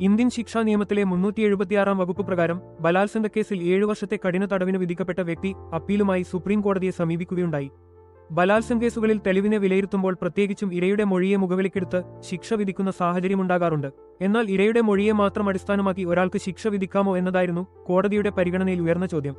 Indian ശിക്ഷാ നിയമത്തിലെ മുന്നൂറ്റി എഴുപത്തിയാറാം വകുപ്പ് പ്രകാരം ബലാത്സംഗ കേസിൽ ഏഴു വർഷത്തെ കഠിന തടവിന് വിധിക്കപ്പെട്ട വ്യക്തി അപ്പീലുമായി സുപ്രീം കോടതിയെ സമീപിക്കുകയുണ്ടായി. ബലാത്സംഗ കേസുകളിൽ തെളിവിനെ വിലയിരുത്തുമ്പോൾ പ്രത്യേകിച്ചും ഇരയുടെ മൊഴിയെ മുഖവിലക്കെടുത്ത് ശിക്ഷ വിധിക്കുന്ന സാഹചര്യമുണ്ടാകാറുണ്ട്. എന്നാൽ ഇരയുടെ മൊഴിയെ മാത്രം അടിസ്ഥാനമാക്കി ഒരാൾക്ക് ശിക്ഷ വിധിക്കാമോ എന്നതായിരുന്നു കോടതിയുടെ പരിഗണനയിൽ ഉയർന്ന ചോദ്യം.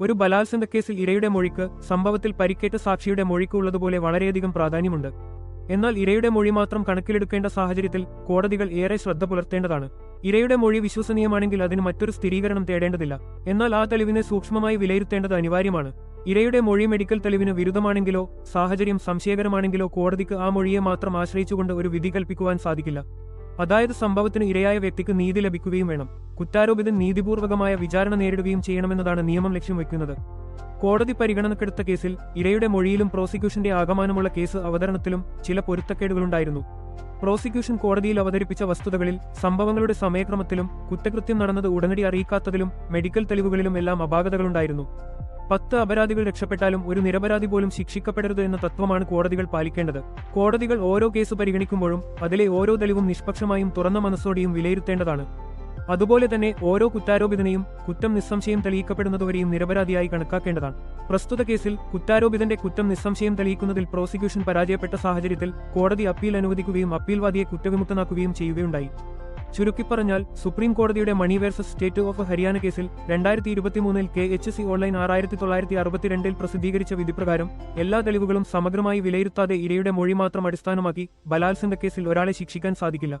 ഒരു ബലാത്സംഗ കേസിൽ ഇരയുടെ മൊഴിക്ക് സംഭവത്തിൽ പരിക്കേറ്റ സാക്ഷിയുടെ മൊഴിക്ക് ഉള്ളതുപോലെ വളരെയധികം പ്രാധാന്യമുണ്ട്. എന്നാൽ ഇരയുടെ മൊഴി മാത്രം കണക്കിലെടുക്കേണ്ട സാഹചര്യത്തിൽ കോടതികൾ ഏറെ ശ്രദ്ധ പുലർത്തേണ്ടതാണ്. ഇരയുടെ മൊഴി വിശ്വസനീയമാണെങ്കിൽ അതിന് മറ്റൊരു സ്ഥിരീകരണം തേടേണ്ടതില്ല. എന്നാൽ ആ തെളിവിനെ സൂക്ഷ്മമായി വിലയിരുത്തേണ്ടത് അനിവാര്യമാണ്. ഇരയുടെ മൊഴി മെഡിക്കൽ തെളിവിന് വിരുദ്ധമാണെങ്കിലോ സാഹചര്യം സംശയകരമാണെങ്കിലോ കോടതിക്ക് ആ മൊഴിയെ മാത്രം ആശ്രയിച്ചുകൊണ്ട് ഒരു വിധി കൽപ്പിക്കുവാൻ സാധിക്കില്ല. അതായത് സംഭവത്തിന് ഇരയായ വ്യക്തിക്ക് നീതി ലഭിക്കുകയും വേണം. കുറ്റാരോപിതൻ നീതിപൂർവകമായ വിചാരണ നേരിടുകയും ചെയ്യണമെന്നതാണ് നിയമം ലക്ഷ്യം വയ്ക്കുന്നത്. കോടതി പരിഗണനക്കെടുത്ത കേസിൽ ഇരയുടെ മൊഴിയിലും പ്രോസിക്യൂഷന്റെ ആകമാനമുള്ള കേസ് അവതരണത്തിലും ചില പൊരുത്തക്കേടുകളുണ്ടായിരുന്നു. പ്രോസിക്യൂഷൻ കോടതിയിൽ അവതരിപ്പിച്ച വസ്തുതകളിൽ സംഭവങ്ങളുടെ സമയക്രമത്തിലും കുറ്റകൃത്യം നടന്നത് ഉടനടി അറിയിക്കാത്തതിലും മെഡിക്കൽ തെളിവുകളിലും എല്ലാം അപാകതകളുണ്ടായിരുന്നു. പത്ത് അപരാധികൾ രക്ഷപ്പെട്ടാലും ഒരു നിരപരാധി പോലും ശിക്ഷിക്കപ്പെടരുത് എന്ന തത്വമാണ് കോടതികൾ പാലിക്കേണ്ടത്. കോടതികൾ ഓരോ കേസ് പരിഗണിക്കുമ്പോഴും അതിലെ ഓരോ തെളിവും നിഷ്പക്ഷമായും തുറന്ന മനസ്സോടെയും വിലയിരുത്തേണ്ടതാണ്. അതുപോലെ തന്നെ ഓരോ കുറ്റാരോപിതനെയും കുറ്റം നിസ്സംശയം തെളിയിക്കപ്പെടുന്നതുവരെയും നിരപരാധിയായി കണക്കാക്കേണ്ടതാണ്. പ്രസ്തുത കേസിൽ കുറ്റാരോപിതന്റെ കുറ്റം നിസ്സംശയം തെളിയിക്കുന്നതിൽ പ്രോസിക്യൂഷൻ പരാജയപ്പെട്ട സാഹചര്യത്തിൽ കോടതി അപ്പീൽ അനുവദിക്കുകയും അപ്പീൽവാദിയെ കുറ്റവിമുക്തനാക്കുകയും ചെയ്യുകയുണ്ടായി. ചുരുക്കിപ്പറഞ്ഞാൽ സുപ്രീം കോടതിയുടെ Mani versus state of Haryana കേസിൽ രണ്ടായിരത്തി ഇരുപത്തിമൂന്നിൽ കെ എച്ച് സി ഓൺലൈൻ ആറായിരത്തി തൊള്ളായിരത്തി അറുപത്തിരണ്ടിൽ പ്രസിദ്ധീകരിച്ച വിധിപ്രകാരം എല്ലാ തെളിവുകളും സമഗ്രമായി വിലയിരുത്താതെ ഇരയുടെ മൊഴി മാത്രം അടിസ്ഥാനമാക്കി ബലാത്സംഗ കേസിൽ ഒരാളെ ശിക്ഷിക്കാൻ സാധിക്കില്ല.